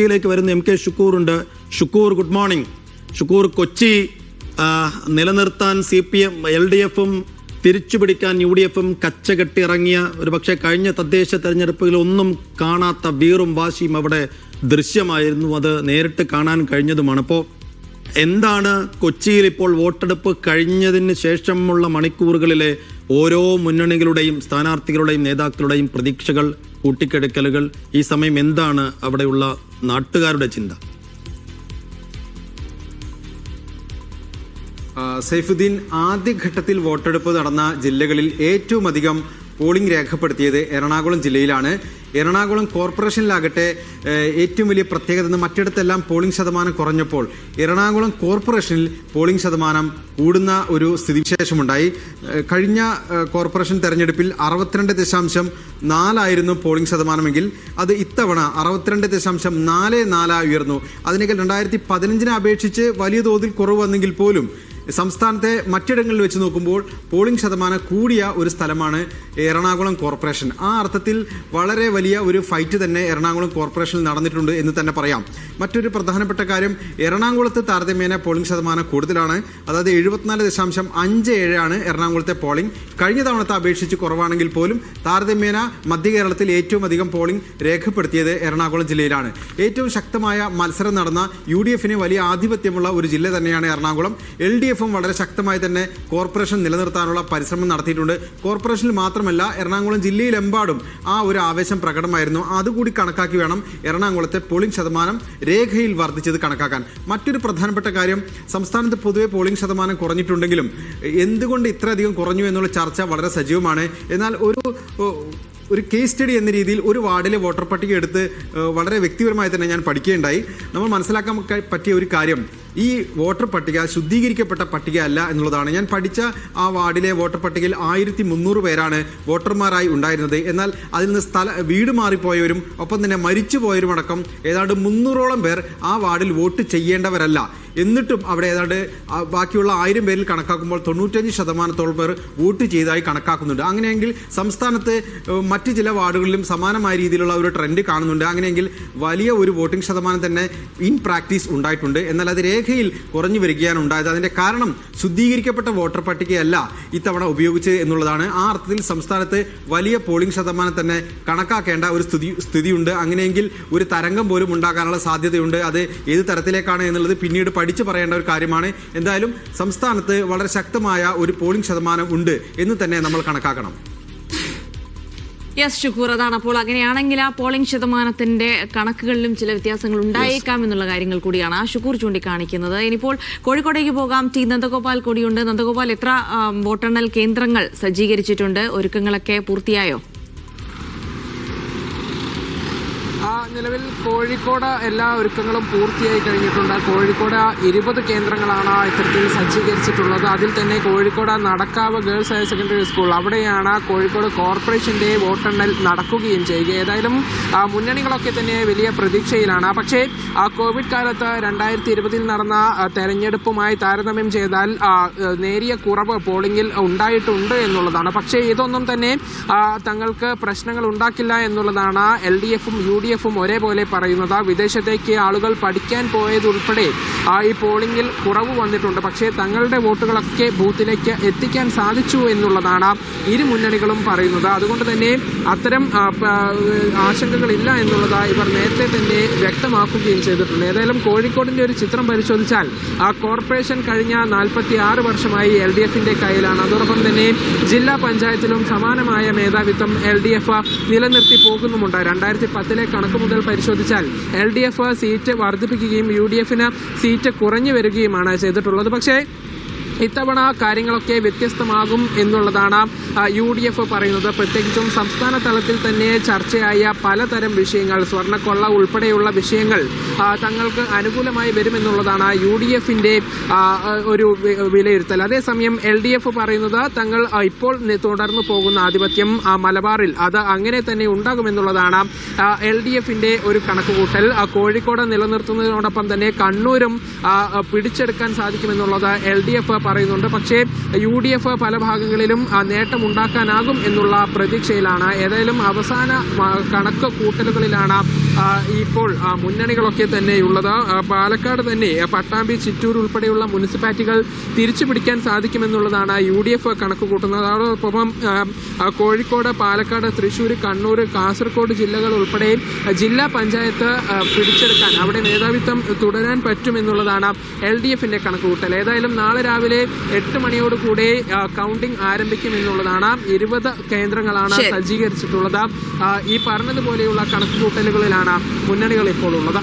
കൊച്ചിയിലേക്ക് വരുന്ന M K Shukkur ഉണ്ട്. ഷുക്കൂർ ഗുഡ് മോർണിംഗ് ഷുക്കൂർ കൊച്ചി നിലനിർത്താൻ C P M L D എഫും തിരിച്ചുപിടിക്കാൻ യു ഡി എഫും കച്ചകെട്ടി ഇറങ്ങിയ ഒരു പക്ഷേ കഴിഞ്ഞ തദ്ദേശ തെരഞ്ഞെടുപ്പുകളിൽ ഒന്നും കാണാത്ത വീറും വാശിയും അവിടെ ദൃശ്യമായിരുന്നു. അത് നേരിട്ട് കാണാൻ കഴിഞ്ഞതുമാണ്. അപ്പോൾ എന്താണ് കൊച്ചിയിൽ ഇപ്പോൾ വോട്ടെടുപ്പ് കഴിഞ്ഞതിന് ശേഷമുള്ള മണിക്കൂറുകളിലെ ഓരോ മുന്നണികളുടെയും സ്ഥാനാർത്ഥികളുടെയും നേതാക്കളുടെയും പ്രതീക്ഷകൾ? കൂട്ടിക്കെടുക്കലുകൾ ഈ സമയം എന്താണ് അവിടെയുള്ള നാട്ടുകാരുടെ ചിന്ത? സൈഫുദ്ദീൻ ആദ്യഘട്ടത്തിൽ വോട്ടെടുപ്പ് നടന്ന ജില്ലകളിൽ ഏറ്റവും അധികം പോളിംഗ് രേഖപ്പെടുത്തിയത് എറണാകുളം ജില്ലയിലാണ്. എറണാകുളം കോർപ്പറേഷനിലാകട്ടെ ഏറ്റവും വലിയ പ്രത്യേകത എന്ന് മറ്റിടത്തെല്ലാം പോളിംഗ് ശതമാനം കുറഞ്ഞപ്പോൾ എറണാകുളം കോർപ്പറേഷനിൽ പോളിംഗ് ശതമാനം കൂടുന്ന ഒരു സ്ഥിതിവിശേഷമുണ്ടായി. കഴിഞ്ഞ കോർപ്പറേഷൻ തെരഞ്ഞെടുപ്പിൽ അറുപത്തിരണ്ട് ദശാംശം നാലായിരുന്നു പോളിംഗ് ശതമാനമെങ്കിൽ അത് ഇത്തവണ അറുപത്തിരണ്ട് ദശാംശം നാല് നാലായി ഉയർന്നു. അതിനേക്കാൾ രണ്ടായിരത്തി പതിനഞ്ചിനെ അപേക്ഷിച്ച് വലിയ തോതിൽ കുറവ് വന്നെങ്കിൽ പോലും സംസ്ഥാനത്തെ മറ്റിടങ്ങളിൽ വെച്ച് നോക്കുമ്പോൾ പോളിംഗ് ശതമാനം കൂടിയ ഒരു സ്ഥലമാണ് എറണാകുളം കോർപ്പറേഷൻ ആ അർത്ഥത്തിൽ വളരെ വലിയ ഒരു ഫൈറ്റ് തന്നെ എറണാകുളം കോർപ്പറേഷനിൽ നടന്നിട്ടുണ്ട് എന്ന് തന്നെ പറയാം. മറ്റൊരു പ്രധാനപ്പെട്ട കാര്യം എറണാകുളത്ത് താരതമ്യേന പോളിംഗ് ശതമാനം കൂടുതലാണ്. അതായത് എഴുപത്തിനാല് ദശാംശം അഞ്ച് ഏഴാണ് എറണാകുളത്തെ പോളിംഗ് കഴിഞ്ഞ തവണത്തെ അപേക്ഷിച്ച് കുറവാണെങ്കിൽ പോലും താരതമ്യേന മധ്യ കേരളത്തിൽ ഏറ്റവും അധികം പോളിംഗ് രേഖപ്പെടുത്തിയത് എറണാകുളം ജില്ലയിലാണ്. ഏറ്റവും ശക്തമായ മത്സരം നടന്ന യു ഡി എഫിന് വലിയ ആധിപത്യമുള്ള ഒരു ജില്ല തന്നെയാണ് എറണാകുളം. എൽ ഡി എഫും വളരെ ശക്തമായി തന്നെ കോർപ്പറേഷൻ നിലനിർത്താനുള്ള പരിശ്രമം നടത്തിയിട്ടുണ്ട്. കോർപ്പറേഷനിൽ മാത്രമല്ല എറണാകുളം ജില്ലയിലെമ്പാടും ആ ഒരു ആവേശം പ്രകടമായിരുന്നു. അതുകൂടി കണക്കാക്കി വേണം എറണാകുളത്തെ പോളിംഗ് ശതമാനം രേഖയിൽ വർദ്ധിച്ചത് കണക്കാക്കാൻ. മറ്റൊരു പ്രധാനപ്പെട്ട കാര്യം സംസ്ഥാനത്ത് പൊതുവെ പോളിംഗ് ശതമാനം കുറഞ്ഞിട്ടുണ്ടെങ്കിലും എന്തുകൊണ്ട് ഇത്രയധികം കുറഞ്ഞു എന്നുള്ള ചർച്ച വളരെ സജീവമാണ്. എന്നാൽ ഒരു ഒരു കേസ് സ്റ്റഡി എന്ന രീതിയിൽ ഒരു വാർഡിലെ വോട്ടർ പട്ടിക എടുത്ത് വളരെ വ്യക്തിപരമായി തന്നെ ഞാൻ പഠിക്കുകയുണ്ടായി. നമ്മൾ മനസ്സിലാക്കാൻ പറ്റിയ ഒരു കാര്യം ഈ വോട്ടർ പട്ടിക ശുദ്ധീകരിക്കപ്പെട്ട പട്ടിക അല്ല എന്നുള്ളതാണ്. ഞാൻ പഠിച്ച ആ വാർഡിലെ വോട്ടർ പട്ടികയിൽ ആയിരത്തി മുന്നൂറ് പേരാണ് വോട്ടർമാരായി ഉണ്ടായിരുന്നത്. എന്നാൽ അതിൽ നിന്ന് സ്ഥല വീട് മാറിപ്പോയവരും ഒപ്പം തന്നെ മരിച്ചുപോയവരും അടക്കം ഏതാണ്ട് മുന്നൂറോളം പേർ ആ വാർഡിൽ വോട്ട് ചെയ്യേണ്ടവരല്ല. എന്നിട്ടും അവിടെ ഏതാണ്ട് ബാക്കിയുള്ള ആയിരം പേരിൽ കണക്കാക്കുമ്പോൾ തൊണ്ണൂറ്റഞ്ച് ശതമാനത്തോളം പേർ വോട്ട് ചെയ്തതായി കണക്കാക്കുന്നുണ്ട്. അങ്ങനെയെങ്കിൽ സംസ്ഥാനത്ത് മറ്റ് ചില വാർഡുകളിലും സമാനമായ രീതിയിലുള്ള ഒരു ട്രെൻഡ് കാണുന്നുണ്ട്. അങ്ങനെയെങ്കിൽ വലിയ ഒരു വോട്ടിംഗ് ശതമാനം തന്നെ ഇൻ പ്രാക്ടീസ് ഉണ്ടായിട്ടുണ്ട്. എന്നാൽ അത് രേഖയിൽ കുറഞ്ഞു വരികയാണ് ഉണ്ടായത്. അതിന്റെ കാരണം ശുദ്ധീകരിക്കപ്പെട്ട വോട്ടർ പട്ടികയല്ല ഇത്തവണ ഉപയോഗിച്ചത് എന്നുള്ളതാണ്. ആ അർത്ഥത്തിൽ സംസ്ഥാനത്ത് വലിയ പോളിംഗ് ശതമാനം തന്നെ കണക്കാക്കേണ്ട ഒരു സ്ഥിതി സ്ഥിതിയുണ്ട്. അങ്ങനെയെങ്കിൽ ഒരു തരംഗം പോലും ഉണ്ടാകാനുള്ള സാധ്യതയുണ്ട്. അത് ഏത് തരത്തിലേക്കാണ് എന്നുള്ളത് പിന്നീട് പഠിച്ചു പറയേണ്ട ഒരു കാര്യമാണ്. എന്തായാലും സംസ്ഥാനത്ത് വളരെ ശക്തമായ ഒരു പോളിംഗ് ശതമാനം ഉണ്ട് എന്ന് തന്നെ നമ്മൾ കണക്കാക്കണം. യെസ് ഷുക്കൂർ അതാണ്. അപ്പോൾ അങ്ങനെയാണെങ്കിൽ ആ പോളിംഗ് ശതമാനത്തിന്റെ കണക്കുകളിലും ചില വ്യത്യാസങ്ങൾ ഉണ്ടായേക്കാം എന്നുള്ള കാര്യങ്ങൾ കൂടിയാണ് ആ ഷുക്കൂർ ചൂണ്ടിക്കാണിക്കുന്നത്. ഇനിയിപ്പോൾ കോഴിക്കോടേക്ക് പോകാം. ടി നന്ദഗോപാൽ കൂടിയുണ്ട്. നന്ദഗോപാൽ എത്ര വോട്ടെണ്ണൽ കേന്ദ്രങ്ങൾ സജ്ജീകരിച്ചിട്ടുണ്ട്? ഒരുക്കങ്ങളൊക്കെ പൂർത്തിയായോ? നിലവിൽ കോഴിക്കോട് എല്ലാ ഒരുക്കങ്ങളും പൂർത്തിയായി കഴിഞ്ഞിട്ടുണ്ട്. കോഴിക്കോട് ഇരുപത് കേന്ദ്രങ്ങളാണ് ഇത്തരത്തിൽ സജ്ജീകരിച്ചിട്ടുള്ളത്. അതിൽ തന്നെ Kozhikode Nadakkavu girls higher secondary school. അവിടെയാണ് കോഴിക്കോട് കോർപ്പറേഷന്റെ വോട്ടെണ്ണൽ നടക്കുകയും ചെയ്യുക. ഏതായാലും മുന്നണികളൊക്കെ തന്നെ വലിയ പ്രതീക്ഷയിലാണ്. പക്ഷേ ആ കോവിഡ് കാലത്ത് രണ്ടായിരത്തി ഇരുപതിൽ നടന്ന തെരഞ്ഞെടുപ്പുമായി താരതമ്യം ചെയ്താൽ നേരിയ കുറവ് പോളിംഗിൽ ഉണ്ടായിട്ടുണ്ട് എന്നുള്ളതാണ്. പക്ഷേ ഇതൊന്നും തന്നെ തങ്ങൾക്ക് പ്രശ്നങ്ങൾ ഉണ്ടാക്കില്ല എന്നുള്ളതാണ് എൽ ഡി എഫും യു ഡി എഫും ഒരേപോലെ പറയുന്നത്. വിദേശത്തേക്ക് ആളുകൾ പഠിക്കാൻ പോയതുൾപ്പെടെ ഈ പോളിംഗിൽ കുറവ് വന്നിട്ടുണ്ട്. പക്ഷേ തങ്ങളുടെ വോട്ടുകളൊക്കെ ബൂത്തിലേക്ക് എത്തിക്കാൻ സാധിച്ചു എന്നുള്ളതാണ് ഇരു മുന്നണികളും പറയുന്നത്. അതുകൊണ്ട് തന്നെ അത്തരം ആശങ്കകളില്ല എന്നുള്ളത് ഇവർ നേരത്തെ തന്നെ വ്യക്തമാക്കുകയും ചെയ്തിട്ടുണ്ട്. ഏതായാലും കോഴിക്കോടിന്റെ ഒരു ചിത്രം പരിശോധിച്ചാൽ ആ കോർപ്പറേഷൻ കഴിഞ്ഞ നാൽപ്പത്തി ആറ് വർഷമായി എൽ ഡി എഫിന്റെ കയ്യിലാണ്. അതോടൊപ്പം തന്നെ ജില്ലാ പഞ്ചായത്തിലും സമാനമായ മേധാവിത്വം എൽ ഡി എഫ് നിലനിർത്തി പോകുന്നുമുണ്ട്. രണ്ടായിരത്തി പത്തിലെ കണക്ക് മുതൽ പരിശോധിച്ചാൽ എൽ ഡി എഫ് സീറ്റ് വർദ്ധിപ്പിക്കുകയും യു ഡി എഫിന് സീറ്റ് കുറഞ്ഞു വരികയുമാണ് ചെയ്തിട്ടുള്ളത്. പക്ഷേ ഇത്തവണ കാര്യങ്ങളൊക്കെ വ്യത്യസ്തമാകും എന്നുള്ളതാണ് യു ഡി എഫ് പറയുന്നത്. പ്രത്യേകിച്ചും സംസ്ഥാന തലത്തിൽ തന്നെ ചർച്ചയായ പലതരം വിഷയങ്ങൾ സ്വർണക്കൊള്ള ഉൾപ്പെടെയുള്ള വിഷയങ്ങൾ തങ്ങൾക്ക് അനുകൂലമായി വരുമെന്നുള്ളതാണ് യു ഡി എഫിന്റെ ഒരു വിലയിരുത്തൽ. അതേസമയം എൽ ഡി എഫ് പറയുന്നത് തങ്ങൾ ഇപ്പോൾ തുടർന്നു പോകുന്ന ആധിപത്യം മലബാറിൽ അത് അങ്ങനെ തന്നെ ഉണ്ടാകുമെന്നുള്ളതാണ് എൽ ഡി എഫിന്റെ ഒരു കണക്കുകൂട്ടൽ. കോഴിക്കോട് നിലനിർത്തുന്നതിനോടൊപ്പം തന്നെ കണ്ണൂരും പിടിച്ചെടുക്കാൻ സാധിക്കുമെന്നുള്ളത് എൽ ഡി എഫ് പറയുന്നുണ്ട്. പക്ഷേ യു ഡി എഫ് പല ഭാഗങ്ങളിലും നേട്ടമുണ്ടാക്കാനാകും എന്നുള്ള പ്രതീക്ഷയിലാണ്. ഏതായാലും അവസാന കണക്ക് കൂട്ടലുകളിലാണ് ഇപ്പോൾ മുന്നണികളൊക്കെ തന്നെയുള്ളത്. പാലക്കാട് തന്നെ പട്ടാമ്പി ചിറ്റൂർ ഉൾപ്പെടെയുള്ള മുനിസിപ്പാലിറ്റികൾ തിരിച്ചു പിടിക്കാൻ സാധിക്കുമെന്നുള്ളതാണ് യു ഡി എഫ് കണക്ക് കൂട്ടുന്നത്. അതോടൊപ്പം കോഴിക്കോട് പാലക്കാട് തൃശ്ശൂർ കണ്ണൂർ കാസർഗോഡ് ജില്ലകൾ ഉൾപ്പെടെ ജില്ലാ പഞ്ചായത്ത് പിടിച്ചെടുക്കാൻ അവിടെ മേധാവിത്വം തുടരാൻ പറ്റുമെന്നുള്ളതാണ് എൽ ഡി എഫിന്റെ കണക്കുകൂട്ടൽ ഏതായാലും നാളെ രാവിലെ എട്ട് മണിയോടുകൂടെ ആ, കൗണ്ടിംഗ് ആരംഭിക്കുമെന്നുള്ളതാണ് ഇരുപത് കേന്ദ്രങ്ങളാണ് സജ്ജീകരിച്ചിട്ടുള്ളത്. ഈ പറഞ്ഞതുപോലെയുള്ള കണക്കുകൂട്ടലുകളിലാണ് മുന്നണികൾ ഇപ്പോൾ ഉള്ളത്.